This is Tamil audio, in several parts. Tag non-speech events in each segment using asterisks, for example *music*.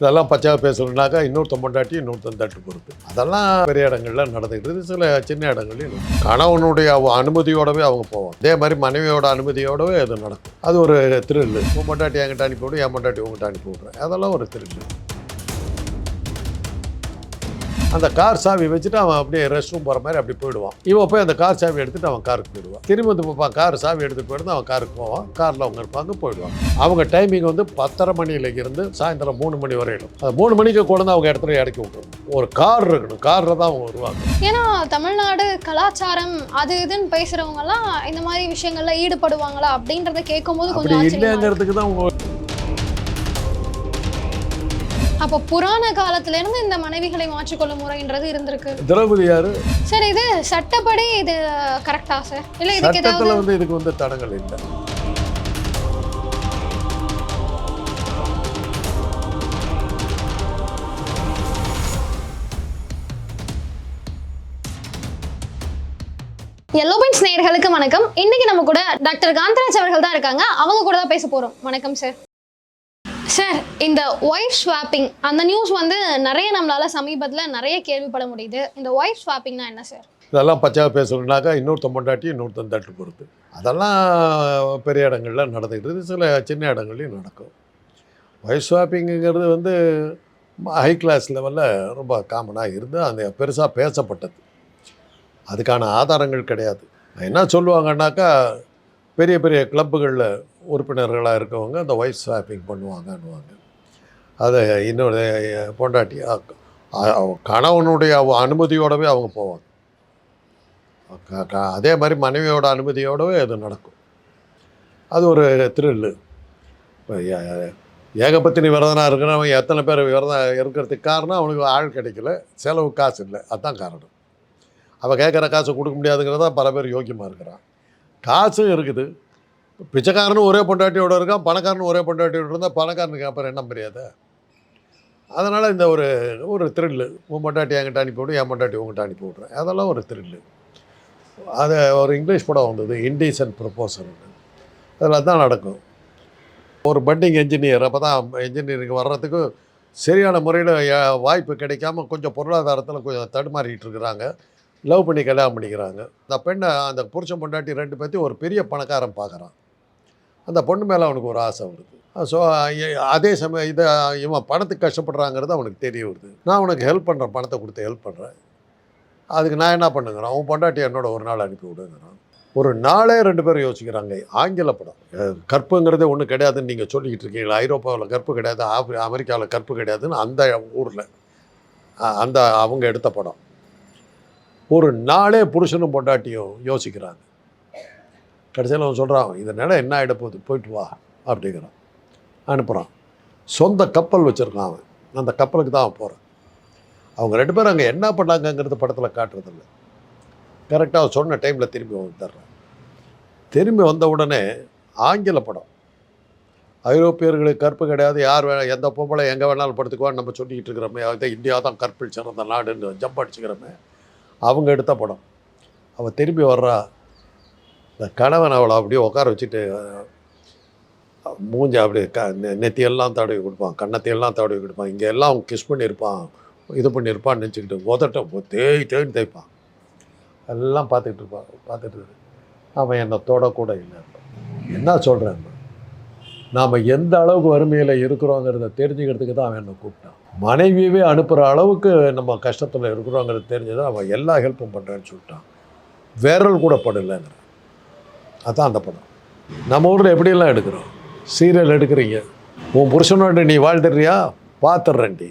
இதெல்லாம் பச்சையாக பேசணுன்னாக்கா இன்னொருத்தன் பொண்டாட்டி இன்னொருத்தன் தட்டு பொறுப்பு. அதெல்லாம் பெரிய இடங்கள்ல நடந்துக்கிட்டு சில சின்ன இடங்கள்லையும் கணவனுடைய அவ- அனுமதியோடவே அவங்க போவாங்க. அதே மாதிரி மனைவியோட அனுமதியோடவே அது நடக்கும். அது ஒரு திருள் உன் பொண்டாட்டி என்கிட்ட அனுப்பி விடு என் பொண்டாட்டி உங்கள்கிட்ட அனுப்பி விட்றேன் அதெல்லாம் ஒரு திருள் அந்த கார் சாவி வச்சுட்டு அவன் அப்படியே ரெஸ்ட் ரூம் போகிற மாதிரி அப்படி போயிடுவான். இவன் போய் அந்த கார் சாவி எடுத்துட்டு அவன் காருக்கு போயிடுவான். திரும்ப வந்து பார்ப்பான் கார் சாவி எடுத்துட்டு போயிட்டு அவன் காருக்கு போவான். காரில் அவங்க இருப்பாங்க போயிடுவாங்க. அவங்க டைமிங் வந்து பத்தரை மணியில இருந்து சாயந்தரம் மூணு மணி வரையிலும் அது மூணு மணிக்கு கொண்டு அவங்க இடத்துல இறக்கி விட்டுருணும் ஒரு கார் இருக்கணும் காரில் தான் அவங்க வருவாங்க. ஏன்னா தமிழ்நாடு கலாச்சாரம் அது இதுன்னு பேசுறவங்க எல்லாம் இந்த மாதிரி விஷயங்கள்ல ஈடுபடுவாங்களா அப்படின்றத கேட்கும்போது கொஞ்சம். இல்லைங்கிறதுக்கு தான் அவங்க அப்போ புராண காலத்துல இருந்து இந்த மனைவிகளை மாற்றிக்கொள்ளும் முறைன்றது இருந்திருக்கு. திரௌபதி யாரு சார் இது சட்டப்படி இது கரெக்டா சார் இல்ல இதுக்கு ஏதாவது வந்து இதுக்கு வந்து தடங்கள் இல்லை. எல்லோ பெயிண்ட்ஸ் நேயர்களுக்கு வணக்கம். இன்னைக்கு நம்ம கூட டாக்டர் காந்தராஜ் அவர்கள் தான் இருக்காங்க. அவங்க கூட தான் பேச போறோம். வணக்கம் சார் சார் இந்த ஒய்ஃப் ஸ்வாப்பிங் அந்த நியூஸ் வந்து நிறைய நம்மளால சமீபத்தில் நிறைய கேள்விப்பட முடியுது. இந்த ஒய்ஃப் ஸ்வாப்பிங்னா என்ன சார் இதெல்லாம் பச்சையாக பேசணுன்னாக்கா இன்னொருத்தன் பொண்டாட்டி இன்னொருத்தன் தட்டு பொறுத்து அதெல்லாம் பெரிய இடங்கள்ல நடந்துக்கிட்டு சில சின்ன இடங்கள்லையும் நடக்கும். ஒய்ஃப் ஸ்வாப்பிங்கிறது வந்து ஹை கிளாஸ் லெவலில் ரொம்ப காமனாக இருந்து அந்த பெருசாக பேசப்பட்டது. அதுக்கான ஆதாரங்கள் கிடையாது. என்ன சொல்லுவாங்கன்னாக்கா பெரிய பெரிய கிளப்புகளில் உறுப்பினர்களாக இருக்கவங்க அந்த ஒய்ஃப் ஸ்வாப்பிங் பண்ணுவாங்கன்னுவாங்க. அதை இன்னொரு பொண்டாட்டி கணவனுடைய அனுமதியோடவே அவங்க போவாங்க. அதே மாதிரி மனைவியோட அனுமதியோடவே அது நடக்கும். அது ஒரு த்ரில்லு இப்போ ஏகபத்தினி விரதனாக இருக்கிறவன் எத்தனை பேர் விரதம் இருக்கிறதுக்கு காரணம் அவனுக்கு ஆள் கிடைக்கல செலவு காசு இல்லை. அதுதான் காரணம். அவன் கேட்குற காசு கொடுக்க முடியாதுங்கிறதான் பல பேர் யோக்கியமாக இருக்கிறான் காசும் இருக்குது. பிச்சைக்காரனும் ஒரே பொண்டாட்டியோட இருக்கான் பணக்காரனும் ஒரே பொண்டாட்டியோட இருந்தால் பணக்காரனுக்கு அப்புறம் என்ன மரியாதை? அதனால் இந்த ஒரு ஒரு த்ரில்லு உன் பொண்டாட்டி என்கிட்ட அனுப்பி விடு என் பொண்டாட்டி உங்கள்கிட்ட அனுப்பி விட்றேன். அதெல்லாம் ஒரு த்ரில்லு அது ஒரு இங்கிலீஷ் படம் வந்தது இண்டீசன்ட் ப்ரொப்போசல் அதில் தான் நடக்கும். ஒரு பண்டிங் என்ஜினியர் அப்போ தான் என்ஜினியரிங் வர்றதுக்கு சரியான முறையில் வாய்ப்பு கிடைக்காம கொஞ்சம் பொருளாதாரத்தில் கொஞ்சம் தடுமாறிக்கிட்டு இருக்கிறாங்க. லவ் பண்ணி கல்யாணம் பண்ணிக்கிறாங்க. அந்த பெண்ணை அந்த புருஷன் பொண்டாட்டி ரெண்டு பேர்த்தையும் ஒரு பெரிய பணக்காரன் பார்க்குறான். அந்த பொண்ணு மேலே அவனுக்கு ஒரு ஆசை வருது. ஸோ அதே சமயம் இதை இவன் பணத்துக்கு கஷ்டப்படுறாங்கிறது அவனுக்கு தெரிய வருது. நான் உனக்கு ஹெல்ப் பண்ணுறேன் பணத்தை கொடுத்து ஹெல்ப் பண்ணுறேன் அதுக்கு நான் என்ன பண்ணுங்கிறேன்? அவன் பொண்டாட்டி என்னோட ஒரு நாள் அனுப்பி விடுங்கிறான். ஒரு நாளே ரெண்டு பேரும் யோசிக்கிறாங்க. ஆங்கில படம். கற்புங்கிறதே ஒன்றும் கிடையாதுன்னு நீங்கள் சொல்லிக்கிட்டு இருக்கீங்களா? ஐரோப்பாவில் கற்பு கிடையாது ஆப்ரி அமெரிக்காவில் கற்பு கிடையாதுன்னு அந்த ஊரில் அந்த அவங்க எடுத்த படம். ஒரு நாளே புருஷனும் பொண்டாட்டியும் யோசிக்கிறாங்க. கடைசியில் அவன் சொல்கிறான் இதனால என்ன ஆகிட போகுது? போயிட்டு வா அப்படிங்கிறான். அனுப்புகிறான் சொந்த கப்பல் வச்சுருக்கான் அவன். அந்த கப்பலுக்கு தான் அவன் போகிறான் அவங்க ரெண்டு பேரும் அங்கே என்ன பண்ணாங்கங்கிறது படத்தில் காட்டுறதில்ல. கரெக்டாக அவன் சொன்ன டைமில் திரும்பி வந்துடுறான். திரும்பி வந்த உடனே ஆங்கில படம். ஐரோப்பியர்களுக்கு கற்பு கிடையாது. யார் வேணால் எந்த பொம்பளை எங்கே வேணாலும் படுத்துக்குவான்னு நம்ம சொல்லிக்கிட்டு இருக்கிறோமே. அது இந்தியா தான் கற்பில் சிறந்த நாடுன்னு ஜம்ப் அடிச்சுக்கிறோமே. அவங்க எடுத்த படம். அவள் திரும்பி வர்றா. இந்த கணவன் அவளை அப்படியே உட்கார வச்சுட்டு மூஞ்சி அப்படியே க நெ- நெத்தியெல்லாம் தடவி கொடுப்பான் கண்ணத்தையெல்லாம் தடவி கொடுப்பான். இங்கே எல்லாம் அவன் கிஸ் பண்ணியிருப்பான் இது பண்ணியிருப்பான்னு நினச்சிக்கிட்டு உதட்ட தேய் தேய்ன்னு தேய்ப்பான். எல்லாம் பார்த்துக்கிட்டு இருப்பான் பார்த்துட்டு அவன் என்னை தொடக்கூட இல்லை. என்ன சொல்கிறேன் நாம் எந்த அளவுக்கு வறுமையில் இருக்கிறோங்கிறத தெரிஞ்சுக்கிறதுக்கு தான் அவன் என்னை கூப்பிட்டான். மனைவியவே அனுப்புகிற அளவுக்கு நம்ம கஷ்டத்தில் இருக்கிறோங்கிறது தெரிஞ்சதை அவன் எல்லா ஹெல்ப்பும் பண்ணுறேன்னு சொல்லிட்டான். விரல் கூட படலைங்கிற அதான் அந்த படம். நம்ம ஊரில் எப்படியெல்லாம் எடுக்கிறோம்? சீரியல் எடுக்கிறீங்க. உன் புருஷனோட நீ வாழ்ந்துடுறியா? பார்த்துட்றேன்டி.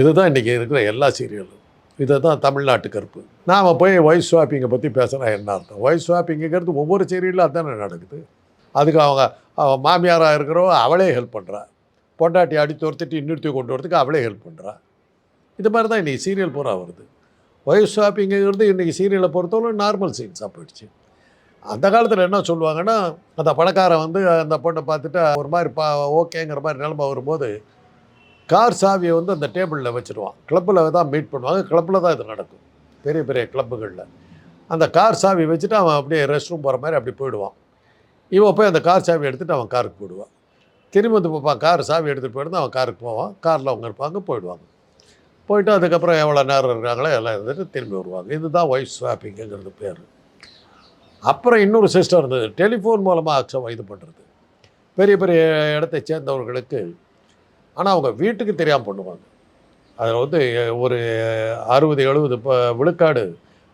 இதுதான் இன்றைக்கி இருக்கிற எல்லா சீரியலும். இதை தான் தமிழ்நாட்டு கருப்பு. நாம் போய் வாய்ஸ் ஸ்வாப்பிங்கை பற்றி பேசுகிறா என்ன அர்த்தம்? வாய்ஸ் ஸ்வாப்பிங்கிறது ஒவ்வொரு சீரியலும் அதுதானே நடக்குது. அதுக்கு அவங்க அவன் மாமியாராக இருக்கிறவங்க அவளே ஹெல்ப் பண்ணுறா பொண்டாட்டி அடித்து துரத்திட்டு இன்னொருத்தி கொண்டு வரதுக்கு அவளே ஹெல்ப் பண்ணுறா இது மாதிரி தான் இன்றைக்கி சீரியல் பூரா வருது. ஒய்ஃப் ஷாப்பிங்கிறது இன்றைக்கி சீரியலை பொறுத்தவரை நார்மல் சீன்ஸாக போயிடுச்சு. அந்த காலத்தில் என்ன சொல்லுவாங்கன்னா அந்த பணக்காரன் வந்து அந்த பொண்ணை பார்த்துட்டு ஒரு மாதிரி பா ஓகேங்கிற மாதிரி நிலமை வரும்போது கார் சாவியை வந்து அந்த டேபிளில் வச்சுருவான். கிளப்பில் தான் மீட் பண்ணுவாங்க. கிளப்பில் தான் இது நடக்கும். பெரிய பெரிய கிளப்புகளில் அந்த கார் சாவி வச்சுட்டு அவன் அப்படியே ரெஸ்ட் ரூம் போகிற மாதிரி அப்படி போயிடுவான். இவன் போய் அந்த கார் சாவி எடுத்துகிட்டு அவன் காருக்கு போயிடுவான். திரும்பி வந்து பார்ப்பான் கார் சாவி எடுத்துகிட்டு போயிருந்து அவன் காருக்கு போவான். காரில் அவங்க இருப்பாங்க போயிடுவாங்க. போயிட்டு அதுக்கப்புறம் எவ்வளோ நேரம் இருக்காங்களோ எல்லாம் இருந்துட்டு திரும்பி வருவாங்க. இதுதான் ஒய்ஃப் ஸ்வாப்பிங்கிறது பேர். அப்புறம் இன்னொரு சிஸ்டம் இருந்தது. டெலிஃபோன் மூலமாக அக்ஷம் இது பண்ணுறது பெரிய பெரிய இடத்தை சேர்ந்தவர்களுக்கு. ஆனால் அவங்க வீட்டுக்கு தெரியாமல் பண்ணுவாங்க. அதில் வந்து ஒரு அறுபது எழுபது இப்போ விழுக்காடு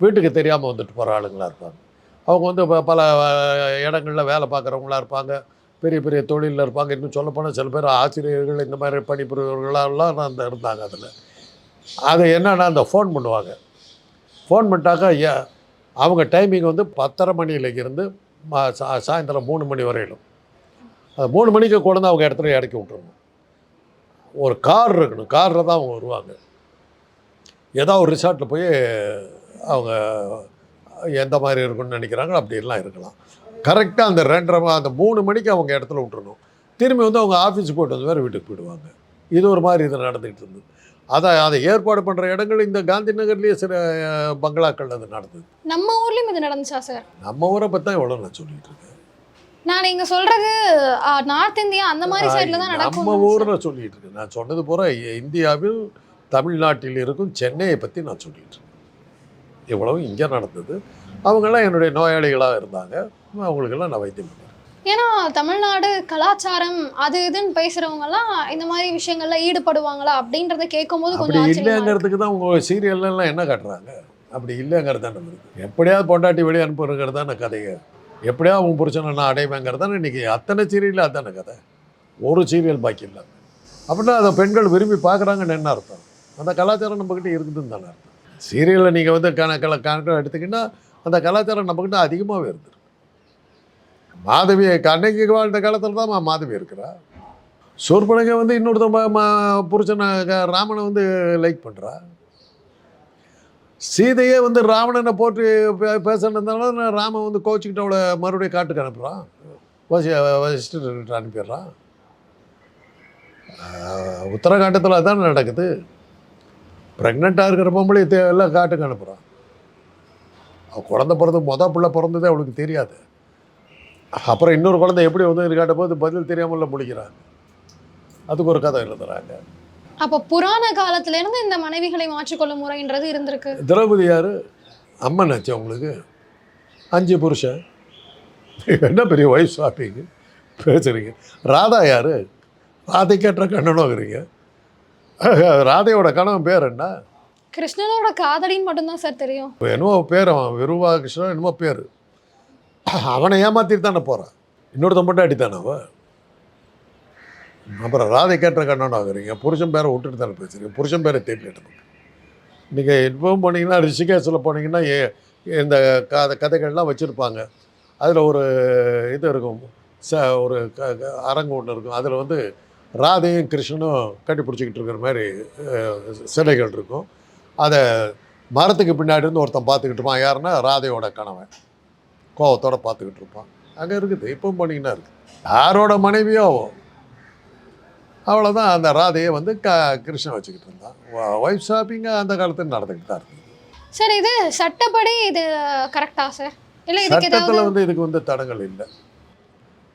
வீட்டுக்கு தெரியாமல் வந்துட்டு போகிற ஆளுங்களாக இருப்பாங்க. அவங்க வந்து ப- பல இடங்களில் வேலை பார்க்குறவங்களா இருப்பாங்க. பெரிய பெரிய தொழிலில் இருப்பாங்க. இன்னும் சொல்லப்போனால் சில பேர் ஆசிரியர்கள் இந்த மாதிரி பணிபுரியவர்களெல்லாம் அந்த இருந்தாங்க அதில். அது என்னென்னா அந்த ஃபோன் பண்ணுவாங்க. ஃபோன் பண்ணிட்டாக்கா ஐயா அவங்க டைமிங் வந்து பத்தரை மணியில் இருந்து மா- சா சாயந்தரம் மூணு மணி வரையிலும். அது மூணு மணிக்கு கொண்டு அவங்க இடத்துல இறக்கி விட்டுறணும். ஒரு கார் இருக்கணும். காரில் தான் அவங்க வருவாங்க. ஏதோ ஒரு ரிசார்ட்டில் போய் அவங்க எந்த மாதிரி இருக்குன்னு நினைக்கிறாங்களோ அப்படிலாம் இருக்கலாம். கரெக்டாக அந்த ரெண்டரை அந்த மூணு மணிக்கு அவங்க இடத்துல விட்டுறணும். திரும்பி வந்து அவங்க ஆஃபீஸ் போயிட்டு வந்து வேறு வீட்டுக்கு போயிடுவாங்க. இது ஒரு மாதிரி இது நடந்துகிட்டு இருந்தது. அதை அதை ஏற்பாடு பண்ணுற இடங்கள் இந்த காந்தி நகர்லேயே சில பங்களாக்கள் அது நடந்தது. நம்ம ஊர்லயும் இது நடந்துச்சா சார்? நம்ம ஊரை பற்றி தான் எவ்வளோ நான் சொல்லிட்டு இருக்கேன். நான் நீங்க சொல்றது நார்த் இந்தியா அந்த மாதிரி சைடுல தான் நடக்கும் நம்ம ஊரில் சொல்லிட்டு இருக்கேன். நான் சொன்னது பூரா இந்தியாவில் தமிழ்நாட்டில் இருக்கும் சென்னையை பற்றி நான் சொல்லிட்டு இருக்கேன். இவ்வளவு இங்கே நடந்தது. அவங்கெல்லாம் என்னுடைய நோயாளிகளாக இருந்தாங்க. அவங்களுக்கெல்லாம் நான் வைத்தியம் பண்ணேன். ஏன்னா தமிழ்நாடு கலாச்சாரம் அது இதுன்னு பேசுறவங்க எல்லாம் இந்த மாதிரி விஷயங்கள்ல ஈடுபடுவாங்களா அப்படின்றத கேட்கும்போது கொஞ்சம். இல்லைங்கிறதுக்கு தான் உங்கள் சீரியல்லாம் என்ன காட்டுறாங்க? அப்படி இல்லைங்கிறது தானே எப்படியாவது பொண்டாட்டி வெளியே அனுப்புறங்கிறது தானே கதைங்க எப்படியாவது அவங்க புருஷனை நான் அடைவேங்கிறது தானே இன்றைக்கி அத்தனை சீரியல் அதானே கதை. ஒரு சீரியல் பாக்கி இல்லை அப்படின்னா அதை பெண்கள் விரும்பி பார்க்குறாங்கன்னு என்ன அர்த்தம்? அந்த கலாச்சாரம் நம்மக்கிட்ட இருக்குதுன்னு தானே அர்த்தம். சீரியலில் நீங்கள் வந்து கணக்கில் கணக்கில் எடுத்திங்கன்னா அந்த கலாச்சாரம் நம்மக்கிட்ட அதிகமாகவே இருந்திருக்கு. மாதவி கண்ணகி வாழ்ந்த காலத்தில் தான் மா- மாதவி இருக்கிறா. சூர்பனகை வந்து இன்னொருத்த புருஷனை க- ராமனை வந்து லைக் பண்ணுறா சீதையே வந்து ராவணனை போட்டு பே பேசினதுனால ராமன் வந்து கோச்சிக்கிட்ட அவளை மறுபடியும் காட்டுக்கு அனுப்புகிறான் வசி வசிஷ்டர்கிட்ட அனுப்பிடுறான் உத்தரகாண்டத்தில் அதான் நடக்குது. ப்ரெக்னெண்ட்டாக இருக்கிற பொம்பளை எல்லாம் காட்டுக்கு அனுப்புகிறான் அவள் குழந்தை பிறந்து மொதல் பிள்ளை பிறந்ததே அவளுக்கு தெரியாது. அப்புறம் இன்னொரு குழந்தை எப்படி வந்து காட்ட போது பதில் தெரியாமல முடிக்கிறாங்க. அதுக்கு ஒரு கதை எழுதுறாங்க. அப்ப புராண காலத்துல இருந்து இந்த மனைவிகளை மாற்றிக்கொள்ளும் முறைன்றது இருந்திருக்கு. திரௌபதி யார்? அம்மன் ஆச்சு அவங்களுக்கு. அஞ்சு புருஷன். என்ன பெரிய ஒய்ஃப் ஷாப்பிங்கு பேசுகிறீங்க ராதா யார்? ராதை கேட்ட கண்ணனோங்கிறீங்க *laughs* ராதையோட கணவன் பேர் என்ன? கிருஷ்ணனோட காதலின்னு மட்டும்தான் சார் தெரியும். என்னமோ பேர் அவன் விருவா கிருஷ்ணன் என்னமோ பேர். *clears throat* அவனை ஏமாத்திட்டு தானே போகிறான் இன்னொருத்தன் மட்டும் அடித்தானே அவன்? அப்புறம் ராதை கேட்ட கண்ணன் ஆகுறீங்க? புருஷன் பேரை விட்டுட்டு தானே பேசுறீங்க? புருஷன் பேரை தேடிட்டு நீங்கள் இப்பவும் போனீங்கன்னா ரிஷிகேஷில் போனீங்கன்னா ஏ- இந்த கதை கதைகள்லாம் வச்சுருப்பாங்க. அதில் ஒரு இது இருக்கும். ச ஒரு க- அரங்கு ஒன்று இருக்கும். அதில் வந்து ராதையும் கிருஷ்ணனும் கட்டி பிடிச்சிக்கிட்டு இருக்கிற மாதிரி சிலைகள் இருக்கும். அதை மரத்துக்கு பின்னாடி இருந்து ஒருத்தன் பார்த்துக்கிட்டு இருப்பான். யாருன்னா ராதையோட கணவன். கோவத்தோட பார்த்துக்கிட்டு இருப்பான். அங்கே இருக்குது. இப்போ போனீங்கன்னா இருக்குது. யாரோட மனைவியோ? அவ. அவ்வளோதான் அந்த ராதையை வந்து க கிருஷ்ணன் வச்சுக்கிட்டு இருந்தான். ஒய்ஃப் ஷாப்பிங்க அந்த காலத்தில் நடந்துக்கிட்டு தான் இருக்குது. சார் இது சட்டப்படி இது கரெக்டா சார்? இல்ல சட்டத்தில் வந்து இதுக்கு வந்து தடங்கள் இல்லை.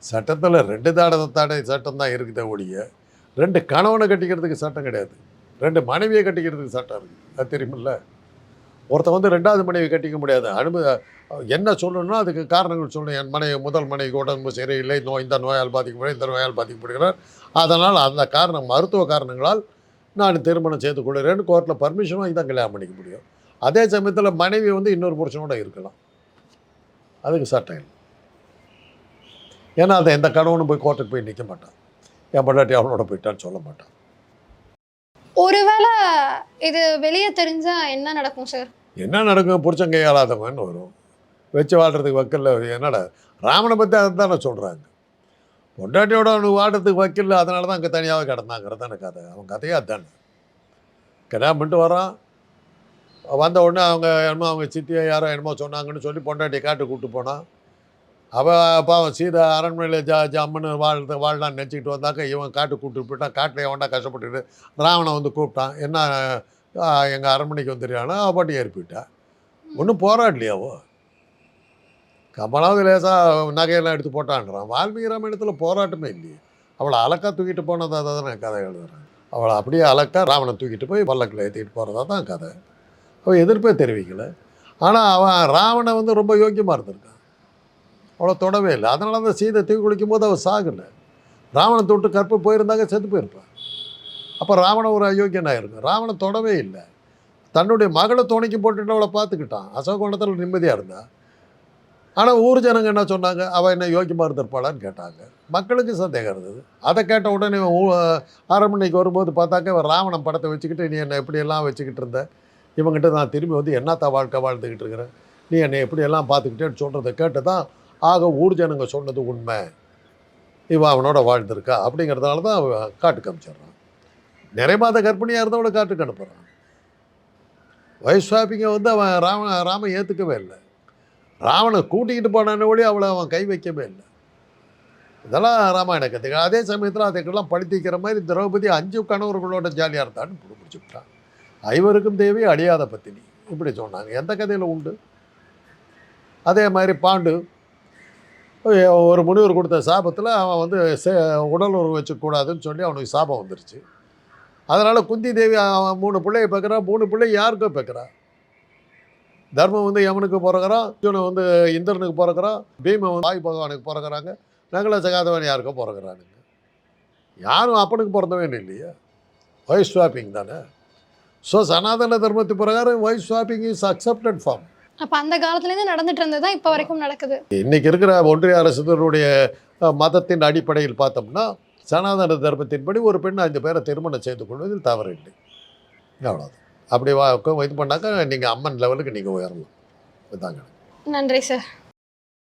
சட்டத்தில் ரெண்டு தடை தாடை சட்டம் தான் இருக்குதே ஒழிய ரெண்டு கணவனை கட்டிக்கிறதுக்கு சட்டம் கிடையாது. ரெண்டு மனைவியை கட்டிக்கிறதுக்கு சட்டம் இருக்குது அது தெரியுமில்ல? ஒருத்தன் வந்து ரெண்டாவது மனைவி கட்டிக்க முடியாது. அனுமதி என்ன சொல்லணும்னா அதுக்கு காரணங்கள் சொல்லணும். என் மனைவி முதல் மனைவி உடம்பு சரியில்லை நோய் இந்த நோயால் பாதிக்கப்படுகிறது இந்த நோயால் பாதிக்கப்படுகிறார் அதனால் அந்த காரணம் மருத்துவ காரணங்களால் நான் திருமணம் செய்து கொள்கிறேன்னு கோர்ட்டில் பர்மிஷன் வாங்கி தான் கல்யாணம் பண்ணிக்க முடியும். அதே சமயத்தில் மனைவி வந்து இன்னொரு புருஷனோட இருக்கலாம். அதுக்கு சட்டம் இல்லை. ஏன்னா அதை எந்த கணவனும் போய் கோர்ட்டுக்கு போய் நிற்க மாட்டான். என் பொண்டாட்டி அவனோட போயிட்டான்னு சொல்ல மாட்டான். ஒருவேளை இது வெளியே தெரிஞ்சா என்ன நடக்கும் சார் என்ன நடக்கும்? புருஷன் கையாளாதவங்கன்னு வரும். வச்சு வாழ்கிறதுக்கு வக்கல்ல என்னடா? ராமனை பற்றி அதை தானே சொல்கிறாங்க பொண்டாட்டியோட அவனுக்கு வாழ்கிறதுக்கு வக்கீல் அதனால தான் அங்கே தனியாகவே கிடந்தாங்கிறது தானே கதை. அவன் கதையே அதானே. கல்யாணம் பண்ணிட்டு வரான். வந்த உடனே அவங்க என்னமோ அவங்க சித்தியை யாரோ என்னமோ சொன்னாங்கன்னு சொல்லி பொண்டாட்டியை காட்டு கூப்பிட்டு போனான். அவள் பாவம் சீதா அரண்மனையில் ஜா ஜம்முன்னு வாழ்ந்து வாழலான்னு நினச்சிக்கிட்டு வந்தாக்க இவன் காட்டு கூப்பிட்டு போயிட்டான். காட்டில் எவன்டா கஷ்டப்பட்டுட்டு ராவணன் வந்து கூப்பிட்டான். என்ன எங்கள் அரண்மனைக்கு வந்துடுறானா அவள் பாட்டு ஏறி போயிட்டா. ஒன்றும் போராடலையாவோ கமலாவது லேசாக நகையெல்லாம் எடுத்து போட்டான்றான். வால்மீகி ராமாயணத்தில் போராட்டமே இல்லையே. அவளை அலக்கா தூக்கிட்டு போனதாக தான் நான் கதை எழுதுறேன். அவளை அப்படியே அலக்கா ராவணை தூக்கிட்டு போய் பல்லக்கில் ஏற்றிட்டு போகிறதா தான் கதை. அவள் எதிர்ப்பே தெரிவிக்கல. ஆனால் அவன் ராவணை வந்து ரொம்ப யோக்கியமாக இருந்திருக்கான். அவளை தொடவே இல்லை. அதனால தான் சீதை தூக்கி குளிக்கும் போது அவள் சாகலை. ராவணன் தொட்டு கற்பு போயிருந்தாங்க செத்து போயிருப்பான் அப்போ ராவணன் ஒரு அயோக்கியனாக இருக்கும் ராவணன் தொடவே இல்லை. தன்னுடைய மகளை துணைக்கு போட்டுட்டு அவளை பார்த்துக்கிட்டான். அசோகோணத்தில் நிம்மதியாக இருந்தா. ஆனால் ஊர் ஜனங்க என்ன சொன்னாங்க? அவள் என்ன யோக்கியமாக இருந்திருப்பாளான்னு கேட்டாங்க. மக்களுக்கு சந்தேகம் இருந்தது. அதை கேட்ட உடனே இவன் அரண்மனைக்கு வரும்போது பார்த்தாக்க இவன் ராவணன் படத்தை வச்சுக்கிட்டு நீ என்னை எப்படியெல்லாம் வச்சுக்கிட்டு இருந்த? இவங்ககிட்ட நான் திரும்பி வந்து என்னத்தா வாழ்க்கை வாழ்ந்துக்கிட்டு இருக்கிறேன்? நீ என்னை எப்படியெல்லாம் பார்த்துக்கிட்டேன்னு சொல்கிறத கேட்டு தான் ஆக ஊர் ஜனங்க சொன்னது உண்மை. இவன் அவனோட வாழ்ந்திருக்கா அப்படிங்கிறதுனால தான் அவன் காட்டுக்கு அனுப்பிச்சிடுறான் நிறைய மாத கர்ப்பிணியாக இருந்தவனை காட்டுக்கு அனுப்புகிறான் வயசு வந்து அவன் ராம ராமன் ஏற்றுக்கவே இல்லை. ராவனை கூட்டிக்கிட்டு போனானே ஒழி அவளை அவன் கை வைக்கவே இல்லை. இதெல்லாம் ராமாயண கதைகள். அதே சமயத்தில் அதுக்கெல்லாம் படுத்திக்கிற மாதிரி திரௌபதி அஞ்சு கணவர்களோட ஜாலியாக இருந்தான்னு பிடிச்சி விட்டான். ஐவருக்கும் தேவி அழியாத பத்தினி. இப்படி சொன்னாங்க. எந்த கதையில் உண்டு? அதே மாதிரி பாண்டு ஒரு முனிவர் கொடுத்த சாபத்தில் அவன் வந்து சே உடல் உறவு வச்சுக்கூடாதுன்னு சொல்லி அவனுக்கு சாபம் வந்துருச்சு. அதனால் குந்தி தேவி அவன் மூணு பிள்ளைய பார்க்குறான் மூணு பிள்ளை யாருக்கோ பார்க்குறான் தர்மம் வந்து யமனுக்கு பிறகுறான் அர்ஜுனன் வந்து இந்திரனுக்கு பிறகுறான் பீமன் வந்து வாயு பகவானுக்கு பிறகுறாங்க நகல சகாதவன் யாருக்கோ பிறகுறானுங்க யாரும் அப்பனுக்கு பிறந்தவன் இல்லையா? வயசு ஸ்வாப்பிங் தானே? ஸோ சனாதன தர்மத்து பிரகாரம் wife swapping is accepted form அப்ப அந்த காலத்துல இருந்து நடந்துட்டு இருந்தது தான் இப்ப வரைக்கும் நடக்குது. இன்னைக்கு இருக்கிற ஒன்றிய அரசுடைய மதத்தின் அடிப்படையில் பார்த்தோம்னா சனாதன தர்மத்தின்படி ஒரு பெண் ஐந்து பேரை திருமணம் செய்து கொள்வதில் தவறு இல்லை அவ்வளோதான் அப்படி இது பண்ணாக்கா நீங்கள் அம்மன் லெவலுக்கு நீங்கள் உயரலாம். இதுதாங்க நன்றி சார்